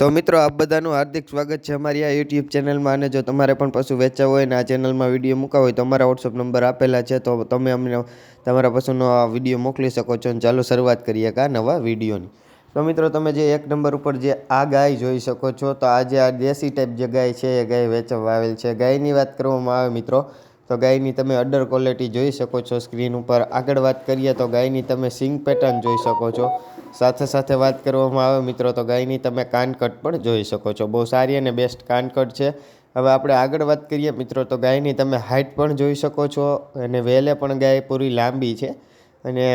તો મિત્રો, આપ બધાનું હાર્દિક સ્વાગત છે અમારી આ યુટ્યુબ ચેનલમાં. અને જો તમારે પણ પશુ વેચવા હોય ને આ ચેનલમાં વીડિયો મૂકવા હોય, તો અમારા વોટ્સઅપ નંબર આપેલા છે. તો તમે અમને તમારા પશુનો આ વીડિયો મોકલી શકો છો. અને ચાલો શરૂઆત કરીએ કા નવા વિડીયોની. તો મિત્રો, તમે જે એક નંબર ઉપર જે આ ગાય જોઈ શકો છો, તો આ જે આ દેશી ટાઈપ જે ગાય છે, એ ગાય વેચવા આવેલ છે. ગાયની વાત કરવામાં આવે મિત્રો તો ગાયની તમે અડર ક્વોલિટી જોઈ શકો છો સ્ક્રીન ઉપર. આગળ વાત કરીએ તો ગાયની તમે સિંગ પેટર્ન જોઈ શકો છો. સાથે સાથે વાત કરવામાં આવે મિત્રો તો ગાયની તમે કાનકટ પણ જોઈ શકો છો. બહુ સારી અને બેસ્ટ કાનકટ છે. હવે આપણે આગળ વાત કરીએ મિત્રો તો ગાયની તમે હાઇટ પણ જોઈ શકો છો અને વેલે પણ ગાય પૂરી લાંબી છે. અને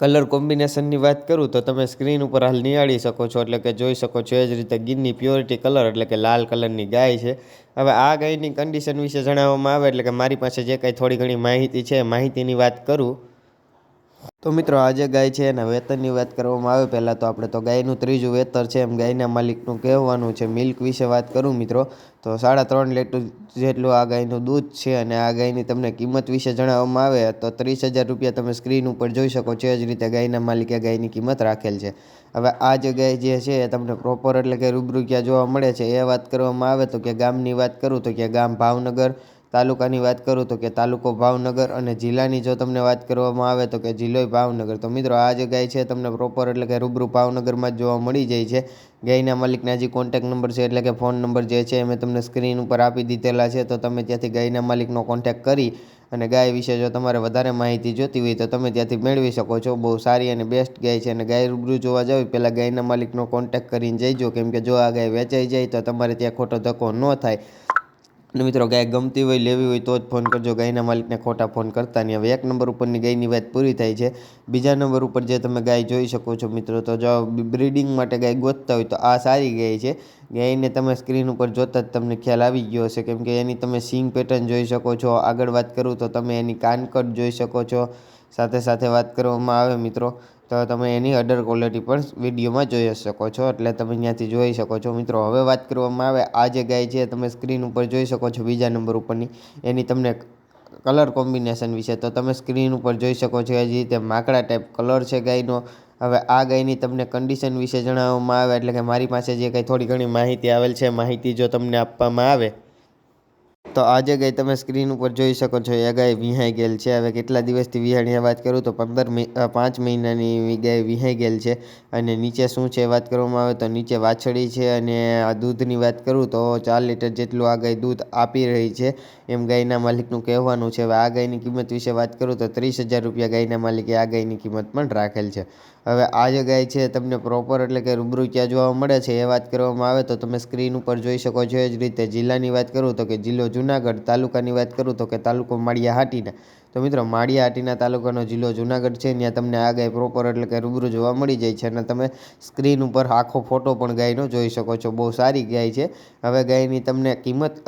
કલર કોમ્બિનેશનની વાત કરું તો તમે સ્ક્રીન ઉપર હાલ નિહાળી શકો છો, એટલે કે જોઈ શકો છો એ જ રીતે ગીરની પ્યોરિટી કલર, એટલે કે લાલ કલરની ગાય છે. હવે આ ગાયની કન્ડિશન વિશે જણાવવામાં આવે, એટલે કે મારી પાસે જે કાંઈ થોડી ઘણી માહિતી છે, માહિતીની વાત કરું તો મિત્રો આજે ગાય છે એના વેતનની વાત કરવામાં આવે, પહેલાં તો આપણે તો ગાયનું ત્રીજું વેતર છે એમ ગાયના માલિકનું કહેવાનું છે, મિલ્ક વિશે વાત કરું મિત્રો. તો સાડા ત્રણ લીટર જેટલું આ ગાયનું દૂધ છે અને આ ગાયની તમને કિંમત વિશે જણાવવામાં આવે, તો ત્રીસ હજાર રૂપિયા તમે સ્ક્રીન ઉપર જોઈ શકો છો, એ જ રીતે ગાયના માલિકે ગાયની કિંમત રાખેલ છે. હવે આ જે ગાય જે છે એ તમને પ્રોપર એટલે કે રૂબરૂ ક્યાં જોવા મળે છે એ વાત કરવામાં આવે, તો કે ગામની વાત કરું, તો કે ગામ ભાવનગર તાલુકાની વાત કરું તો કે તાલુકો ભાવનગર અને જિલ્લાની જો તમને વાત કરવામાં આવે તો કે જિલ્લો ભાવનગર. તો મિત્રો, આ જે ગાય છે તમને પ્રોપર એટલે કે રૂબરૂ ભાવનગરમાં જ જોવા મળી જાય છે. ગાયના માલિકના જે કોન્ટેક્ટ નંબર છે એટલે કે ફોન નંબર જે છે મેં તમને સ્ક્રીન ઉપર આપી દીધેલા છે. તો તમે ત્યાંથી ગાયના માલિકનો કોન્ટેક્ટ કરી અને ગાય વિશે જો તમારે વધારે માહિતી જોતી હોય તો તમે ત્યાંથી મેળવી શકો છો. બહુ સારી અને બેસ્ટ ગાય છે અને ગાય રૂબરૂ જોવા જાવ પહેલાં ગાયના માલિકનો કોન્ટેક્ટ કરીને જઈજો. કેમ કે જો આ ગાય વેચાઈ જાય તો તમારે ત્યાં ખોટો ધક્કો ન થાય. અને મિત્રો ગાય ગમતી હોય, લેવી હોય તો જ ફોન કરજો. ગાયના માલિકને ખોટા ફોન કરતા નહીં. હવે એક નંબર ઉપરની ગાયની વાત પૂરી થાય છે. બીજા નંબર ઉપર જે તમે ગાય જોઈ શકો છો મિત્રો, તો જો બ્રીડિંગ માટે ગાય ગોતતા હોય તો આ સારી ગાય છે. ગાયને તમે સ્ક્રીન ઉપર જોતા જ તમને ખ્યાલ આવી ગયો હશે. કેમ કે એની તમે સિંગ પેટર્ન જોઈ શકો છો. આગળ વાત કરું તો તમે એની કાનકટ જોઈ શકો છો. સાથે સાથે વાત કરવામાં આવે મિત્રો. તો તમે એની અડર ક્વોલિટી પણ વિડીયોમાં જોઈ શકો છો. એટલે તમે ત્યાંથી જોઈ શકો છો. મિત્રો, હવે વાત કરવામાં આવે, આ જે ગાય છે, તમે સ્ક્રીન ઉપર જોઈ શકો છો બીજા નંબર ઉપરની. એની તમને કલર કોમ્બિનેશન વિશે, તો તમે સ્ક્રીન ઉપર જોઈ શકો છો એ જ રીતે માકડા ટાઈપ કલર છે ગાયનો. હવે આ ગાયની તમને કન્ડિશન વિશે જણાવવામાં આવે, એટલે કે મારી પાસે જે કંઈ થોડી ઘણી માહિતી આવેલ છે, માહિતી જો તમને આપવામાં આવે તો આજે ગઈ તમે સ્ક્રીન ઉપર જોઈ શકો છો, એ ગાય વિહાઈ ગયેલ છે. હવે કેટલા દિવસથી વિહાણીની વાત કરું તો પંદર પાંચ મહિનાની ગાય વિહાઈ ગયેલ છે. અને નીચે શું છે વાત કરવામાં આવે તો નીચે વાછડી છે અને દૂધની વાત કરું તો ચાર લીટર જેટલું આ ગાય દૂધ આપી રહી છે. એમ ગાયના માલિકનું કહેવાનું છે, હવે આ ગાયની કિંમત વિશે વાત કરું તો ત્રીસ હજાર રૂપિયા ગાયના માલિકે આ ગાયની કિંમત પણ રાખેલ છે. હવે આ જે ગાય છે તમને પ્રોપર એટલે કે રૂબરૂ ક્યાં જોવા મળે છે, એ વાત કરવામાં આવે તો તમે સ્ક્રીન ઉપર જોઈ શકો છો. એ જ રીતે જિલ્લાની વાત કરું તો કે જિલ્લો જુનાગઢ તાલુકાની વાત કરું તો કે તાલુકો માળિયા હાટીના તો મિત્રો માળિયા હાટીના તાલુકાનો જિલ્લો જુનાગઢ છે, ત્યાં તમને આ ગાય પ્રોપર એટલે કે રૂબરૂ જોવા મળી જાય છે અને તમે સ્ક્રીન ઉપર આખો ફોટો પણ ગાયનો જોઈ શકો છો. બહુ સારી ગાય છે. હવે ગાયની તમને કિંમત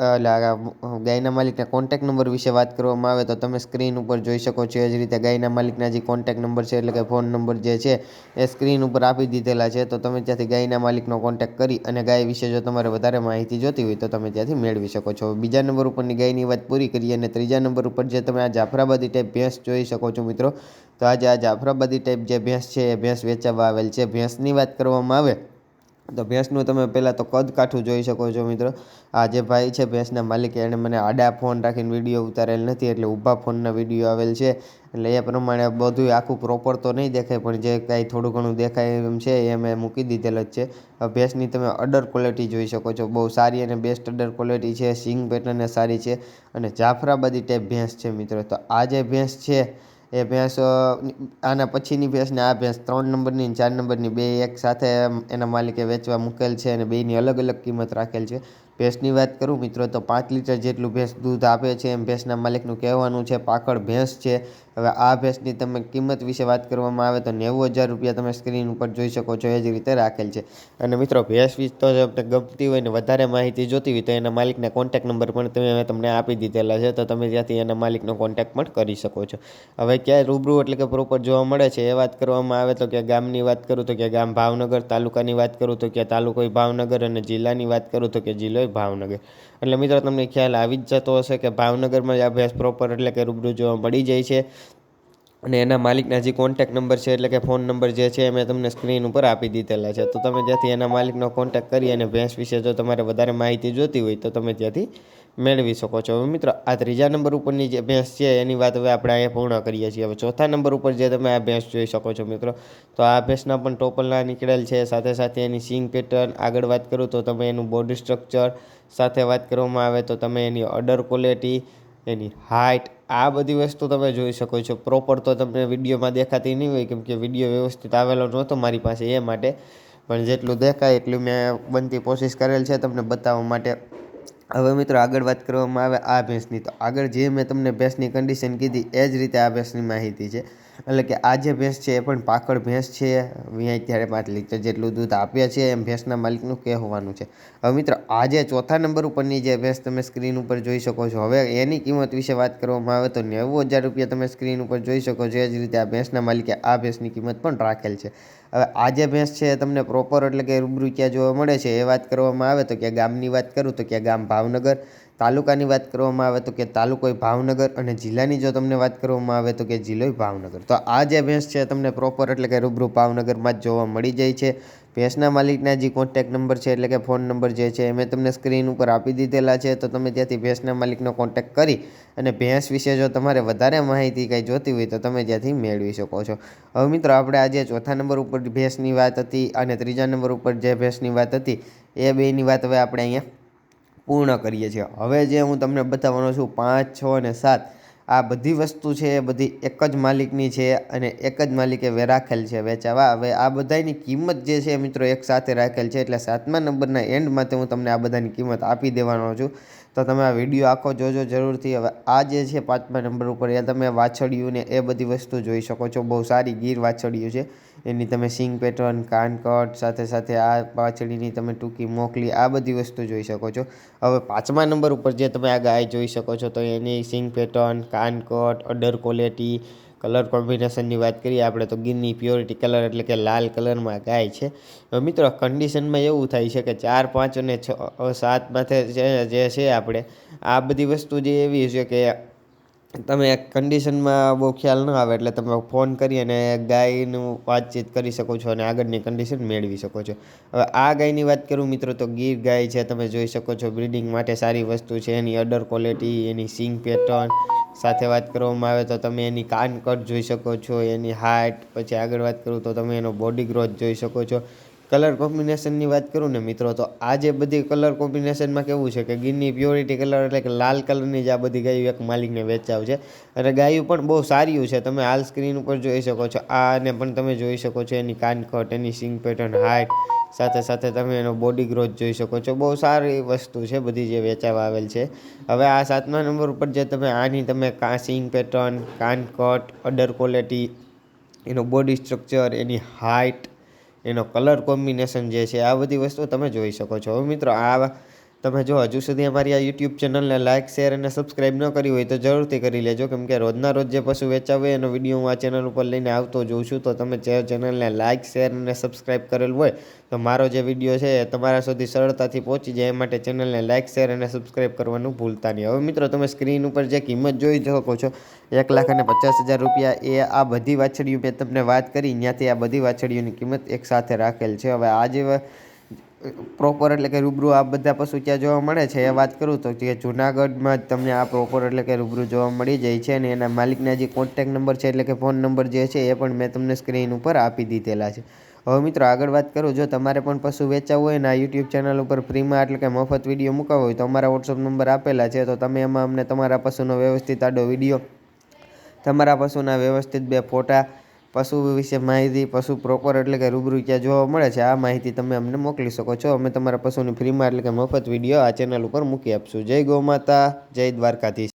ગાયના માલિકના કોન્ટેક નંબર વિશે વાત કરવામાં આવે તો તમે સ્ક્રીન ઉપર જોઈ શકો છો. એ જ રીતે ગાયના માલિકના જે કોન્ટેક નંબર છે એટલે કે ફોન નંબર જે છે, એ સ્ક્રીન ઉપર આપી દીધેલા છે. તો તમે ત્યાંથી ગાયના માલિકનો કોન્ટેક કરી અને ગાય વિશે જો તમારે વધારે માહિતી જોતી હોય તો તમે ત્યાંથી મેળવી શકો છો. બીજા નંબર ઉપરની ગાયની વાત પૂરી કરીએ અને ત્રીજા નંબર ઉપર જે તમે આ જાફરાબાદી ટાઈપ ભેંસ જોઈ શકો છો મિત્રો. તો આજે આ જાફરાબાદી ટાઈપ જે ભેંસ છે એ ભેંસ વેચાવા આવેલ છે. ભેંસની વાત કરવામાં આવે તો ભેંસનું તમે પહેલાં તો કદ કાઠું જોઈ શકો છો મિત્રો. આ જે ભાઈ છે ભેંસના માલિકે એણે મને આડા ફોન રાખીને વીડિયો ઉતારેલ નથી એટલે ઊભા ફોનના વીડિયો આવેલ છે. એટલે એ પ્રમાણે બધું આખું પ્રોપર તો નહીં દેખાય, પણ જે કાંઈ થોડું ઘણું દેખાય એમ છે એ મેં મૂકી દીધેલ જ છે. ભેંસની તમે અડર ક્વોલિટી જોઈ શકો છો. બહુ સારી અને બેસ્ટ અડર ક્વોલિટી છે, સિંગ પેટર્ન સારી છે અને જાફરાબાદી ટાઈપ ભેંસ છે મિત્રો. તો આ જે ભેંસ છે એ ભેંસ આના પછીની ભેંસને આ ભેંસ ત્રણ નંબરની ચાર નંબરની બે એક સાથે એના માલિકે વેચવા મૂકેલ છે અને બેની અલગ અલગ કિંમત રાખેલ છે. ભેંસની વાત કરું, મિત્રો, તો પાંચ લીટર જેટલું ભેંસ દૂધ આપે છે, એમ ભેંસના માલિકનું કહેવાનું છે પાકળ ભેંસ છે. હવે આ ભેંસની તમે કિંમત વિશે વાત કરવામાં આવે તો નેવું હજાર રૂપિયા તમે સ્ક્રીન ઉપર જોઈ શકો છો, એ જ રીતે રાખેલ છે. અને મિત્રો, ભેંસ વિશે તો તમને ગમતી હોય ને વધારે માહિતી જોતી હોય તો એના માલિકના કોન્ટેક નંબર પણ તમે તમને આપી દીધેલા છે, તો તમે ત્યાંથી એના માલિકનો કોન્ટેક પણ કરી શકો છો. હવે ક્યાં રૂબરૂ એટલે કે પ્રોપર જોવા મળે છે, એ વાત કરવામાં આવે તો કે ગામની વાત કરું તો કે ગામ ભાવનગર, તાલુકાની વાત કરું તો કે તાલુકો ભાવનગર અને જિલ્લાની વાત કરું તો કે જિલ્લો ભાવનગર. એટલે મિત્રો, તમને ખ્યાલ આવી જ જતો હશે કે ભાવનગરમાં જ આ ભેંસ પ્રોપર એટલે કે રૂબરૂ જોવા મળી જાય છે. અને એના માલિકના જે કોન્ટેક નંબર છે, એટલે કે ફોન નંબર જે છે, એ મેં તમને સ્ક્રીન ઉપર આપી દીધેલા છે. તો તમે ત્યાંથી એના માલિકનો કોન્ટેક કરી અને ભેંસ વિશે જો તમારે વધારે માહિતી જોતી હોય, તો તમે ત્યાંથી મેળવી શકો છો. હવે મિત્રો, આ ત્રીજા નંબર ઉપરની જે ભેંસ છે, એની વાત હવે આપણે અહીંયા પૂર્ણ કરીએ છીએ. હવે ચોથા નંબર ઉપર જે તમે આ ભેંસ જોઈ શકો છો મિત્રો, તો આ ભેંસના પણ ટોપલના નીકળેલ છે. સાથે સાથે એની સિંગ પેટર્ન, આગળ વાત કરું તો તમે એનું બોડી સ્ટ્રક્ચર સાથે વાત કરવામાં આવે તો તમે એની અડર ક્વોલિટી એની હાઇટ આ બધી વસ્તુ તમે જોઈ શકો છો. પ્રોપર તો તમને વિડીયોમાં દેખાતી નહીં હોય, કેમ કે વીડિયો વ્યવસ્થિત આવેલો નહોતો મારી પાસે એ માટે. પણ જેટલું દેખાય એટલું મેં બનતી કોશિશ કરેલ છે તમને બતાવવા માટે. હવે મિત્રો આગળ વાત કરવામાં આવે આ ભેંસની. તો આગળ જે મેં તમને ભેંસની કન્ડિશન કીધી, એ જ રીતે આ ભેંસની માહિતી છે. એટલે કે આ જે ભેંસ છે એ પણ પાકળ ભેંસ છે. અહીંયા ત્યારે પાંચ લીટર જેટલું દૂધ આપે છે એમ ભેંસના માલિકનું કહેવાનું છે. હવે મિત્રો આજે ચોથા નંબર ઉપરની જે ભેંસ તમે સ્ક્રીન ઉપર જોઈ શકો છો. હવે એની કિંમત વિશે વાત કરવામાં આવે તો નેવું હજાર રૂપિયા તમે સ્ક્રીન ઉપર જોઈ શકો છો. એ જ રીતે આ ભેંસના માલિકે આ ભેંસની કિંમત પણ રાખેલ છે. હવે આ જે ભેંસ છે તમને પ્રોપર એટલે કે રૂબરૂ ક્યાં જોવા મળે છે એ વાત કરવામાં આવે તો કે ગામની વાત કરું તો કે ગામ ભાવનગર. તાલુકાની વાત કરવામાં આવે તો કે તાલુકો ભાવનગર અને જિલ્લાની જો તમને વાત કરવામાં આવે તો કે જિલ્લો ભાવનગર. તો આ જે ભેંસ છે તમને પ્રોપર એટલે કે રૂબરૂ ભાવનગરમાં જ જોવા મળી જાય છે. ભેંસના માલિકના જે કોન્ટેક નંબર છે એટલે કે ફોન નંબર જે છે એ મેં તમને સ્ક્રીન ઉપર આપી દીધેલા છે. તો તમે ત્યાંથી ભેંસના માલિકનો કોન્ટેક કરી અને ભેંસ વિશે જો તમારે વધારે માહિતી કંઈ જોતી હોય તો તમે ત્યાંથી મેળવી શકો છો. હવે મિત્રો આપણે આજે ચોથા નંબર ઉપર ભેંસની વાત હતી અને ત્રીજા નંબર ઉપર જે ભેંસની વાત હતી, એ બેની વાત હવે આપણે અહીંયા પૂર્ણ કરીએ છીએ. હવે જે હું તમને બતાવવાનો છું, પાંચ, છ અને સાત, આ બધી વસ્તુ છે, એ બધી એક જ માલિકની છે અને એક જ માલિકે રાખેલ છે વેચાવા. હવે આ બધાની કિંમત જે છે મિત્રો એક સાથે રાખેલ છે, એટલે સાતમા નંબરના એન્ડમાં હું તમને આ બધાની કિંમત આપી દેવાનો છું. તો તમે આ વીડિયો આખો જોજો જરૂરથી. હવે આ જે છે પાંચમા નંબર ઉપર, એ તમે વાછળિયું ને એ બધી વસ્તુ જોઈ શકો છો. બહુ સારી ગીર વાછળિયું છે. એની તમે સિંગ પેટર્ન કાનકટ સાથે સાથે આ વાછળીની તમે ટૂંકી મોકલી, આ બધી વસ્તુ જોઈ શકો છો. હવે પાંચમા નંબર ઉપર જે તમે આ ગાય જોઈ શકો છો, તો એની સિંગ પેટર્ન કાનકટ અડર ક્વોલિટી કલર કોમ્બિનેશનની વાત કરીએ, આપણે તો ગીરની પ્યોરિટી કલર એટલે કે લાલ કલરમાં ગાય છે. મિત્રો કન્ડિશનમાં એવું થાય છે કે ચાર, પાંચ અને છ સાત માથે જે છે આપણે, આ બધી વસ્તુ જે એવી છે કે તમે કન્ડિશનમાં બહુ ખ્યાલ ન આવે એટલે તમે ફોન કરી અને ગાયનું વાતચીત કરી શકો છો અને આગળની કન્ડિશન મેળવી શકો છો. હવે આ ગાયની વાત કરું મિત્રો, તો ગીર ગાય છે, તમે જોઈ શકો છો બ્રિડિંગ માટે સારી વસ્તુ છે. એની અડર ક્વોલિટી એની સિંગ પેટર્ન સાથે વાત કરવામાં આવે તો તમે એની કાન કટ જોઈ શકો છો, એની હાઇટ પછી આગળ વાત કરું તો તમે એનો બોડી ગ્રોથ જોઈ શકો છો. કલર કોમ્બિનેશનની વાત કરું ને મિત્રો, તો આ જે બધી કલર કોમ્બિનેશનમાં કેવું છે કે ગીરની પ્યોરિટી કલર એટલે કે લાલ કલરની જ આ બધી ગાયું એક માલિકને વેચાવ છે અને ગાયું પણ બહુ સારી છે, તમે હાલ સ્ક્રીન ઉપર જોઈ શકો છો. આને પણ તમે જોઈ શકો છો એની કાન કટ, એની સિંગ પેટર્ન હાઇટ સાથે સાથે તમે એનો બોડી ગ્રોથ જોઈ શકો છો. બહુ સારી વસ્તુ છે બધી જે વેચાવા આવેલ છે. હવે આ સાતમા નંબર ઉપર જે તમે આની તમે કાસિંગ પેટર્ન પેટર્ન કાનકટ અડર ક્વોલિટી એનો બોડી સ્ટ્રક્ચર એની હાઇટ એનો કલર કોમ્બિનેશન જે છે, આ બધી વસ્તુ તમે જોઈ શકો છો. હવે મિત્રો, આ તમે જો હજુ સુધી અમારી આ યુટ્યુબ ચેનલને લાઇક શેર અને સબસ્ક્રાઈબ ન કરી હોય તો જરૂરથી કરી લેજો. કેમ કે રોજના રોજ જે પશુ વેચાવે એનો વીડિયો હું આ ચેનલ ઉપર લઈને આવતો જોઉં છું, તો તમે જે ચેનલને લાઇક શેર અને સબસ્ક્રાઈબ કરેલ હોય, તો મારો જે વીડિયો છે એ તમારા સુધી સરળતાથી પહોંચી જાય. એ માટે ચેનલને લાઇક શેર અને સબસ્ક્રાઈબ કરવાનું ભૂલતા નહીં. હવે મિત્રો, તમે સ્ક્રીન ઉપર જે કિંમત જોઈ શકો છો, એક લાખ અને પચાસ હજાર રૂપિયા, એ આ બધી વાછડીઓ મેં તમને વાત કરી, ત્યાંથી આ બધી વાછડીઓની કિંમત એક સાથે રાખેલ છે. હવે આ જે પ્રોપર એટલે કે રૂબરૂ આ બધા પશુ ક્યાં જોવા મળે છે, એ વાત કરું તો કે જુનાગઢમાં જ તમને આ પ્રોપર એટલે કે રૂબરૂ જોવા મળી જાય છે અને એના માલિકના જે કોન્ટેક નંબર છે એટલે કે ફોન નંબર જે છે, એ પણ મેં તમને સ્ક્રીન ઉપર આપી દીધેલા છે. હવે મિત્રો આગળ વાત કરું, જો તમારે પણ પશુ વેચાવું હોય ને આ યુટ્યુબ ચેનલ ઉપર ફ્રીમાં એટલે કે મફત વીડિયો મૂકાવો હોય તો અમારા વોટ્સઅપ નંબર આપેલા છે, તો તમે એમાં અમને તમારા પશુનો વ્યવસ્થિત આડો વીડિયો તમારા પશુના વ્યવસ્થિત બે ફોટા પશુ વિશે માહિતી, પશુ પ્રોપર એટલે કે રૂબરૂ ક્યાં જોવા મળે છે. આ માહિતી તમે અમને મોકલી શકો છો. અમે તમારા પશુની ફ્રીમાં એટલે કે મફત વીડિયો આ ચેનલ ઉપર મૂકી આપશું. જય ગૌ માતા, જય દ્વારકાધીશ.